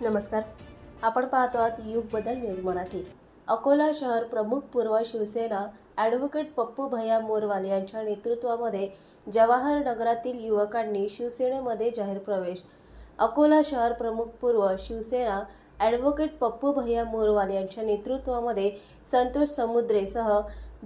नमस्कार. आपण पाहतो आहात युग बदल न्यूज मराठी. अकोला शहर प्रमुख पूर्व शिवसेना ॲडव्होकेट पप्पू भैया मोरवाल यांच्या नेतृत्वामध्ये जवाहर नगरातील युवकांनी शिवसेनेमध्ये जाहीर प्रवेश. अकोला शहर प्रमुख पूर्व शिवसेना ॲडव्होकेट पप्पू भैया मोरवाल यांच्या नेतृत्वामध्ये संतोष समुद्रेसह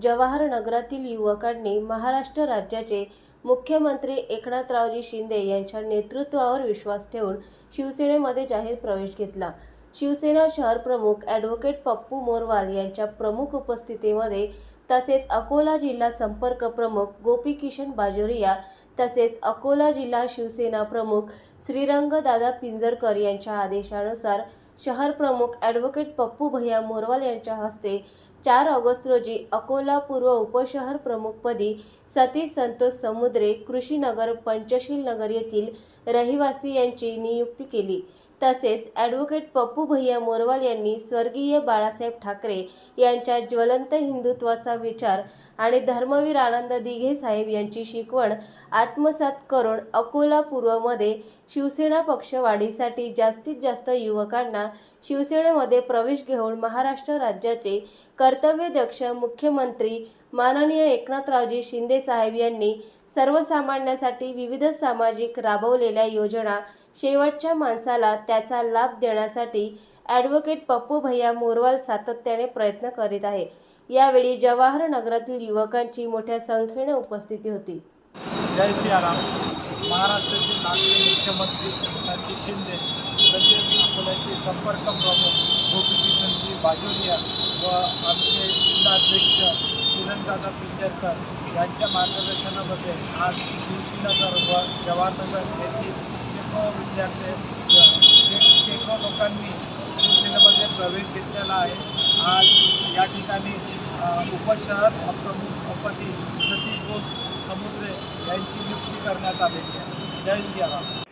जवाहर नगरातील युवकांनी महाराष्ट्र राज्याचे मुख्यमंत्री एकनाथरावजी शिंदे यांच्या नेतृत्वावर विश्वास ठेवून शिवसेनेमध्ये जाहीर प्रवेश घेतला. शिवसेना शहर प्रमुख ॲडव्होकेट पप्पू मोरवाल यांच्या प्रमुख उपस्थितीमध्ये तसेच अकोला जिल्हा संपर्क प्रमुख गोपी किशन बाजोरिया तसेच अकोला जिल्हा शिवसेना प्रमुख श्रीरंगदादा पिंजरकर यांच्या आदेशानुसार शहर प्रमुख ॲडव्होकेट पप्पू भैया मोरवाल यांच्या हस्ते चार ऑगस्ट रोजी अकोला पूर्व उपशहर प्रमुखपदी सतीश संतोष समुद्रे कृषीनगर पंचशील नगर येथील रहिवासी यांची नियुक्ती केली. तसेच ॲडव्होकेट पप्पू भैया मोरवाल यांनी स्वर्गीय बाळासाहेब ठाकरे यांच्या ज्वलंत हिंदुत्वाचा विचार आणि धर्मवीर आनंद दिघे साहेब यांची शिकवण आत्मसात करून अकोला पूर्वमध्ये शिवसेना पक्ष वाढीसाठी जास्तीत जास्त युवकांना शिवसेनेमध्ये प्रवेश घेऊन महाराष्ट्र राज्याचे कर्तव्यदक्ष मुख्यमंत्री माननीय एकनाथरावजी शिंदे साहेब यांनी सर्वसामान्यांसाठी विविध सामाजिक राबवलेल्या योजना शेवटच्या माणसाला त्याचा लाभ देण्यासाठी ॲडव्होकेट पप्पू भैया मोरवाल सातत्याने प्रयत्न करीत आहे. यावेळी जवाहर नगरातील युवकांची मोठ्या संख्येने उपस्थिती होती. जय श्रीराम महाराष्ट्राचे मुख्यमंत्री शिंदे तसेच अकोल्याचे संपर्क प्रमुख गोपीकिशनजी बाजोरिया व आमचे जिल्हाध्यक्ष किरणदादा पिंजरकर यांच्या मार्गदर्शनामध्ये आज शिवशीनगर व जवाहरनगर येथील शेकडो विद्यार्थी शे- शेकडो लोकांनी शिवसेनेमध्ये प्रवेश घेतलेला आहे. आज या ठिकाणी उपशहर उपशहर प्रमुखपदी सतीश बोस समुद्रे यांची नियुक्ती करण्यात आलेली आहे. जय सियाराम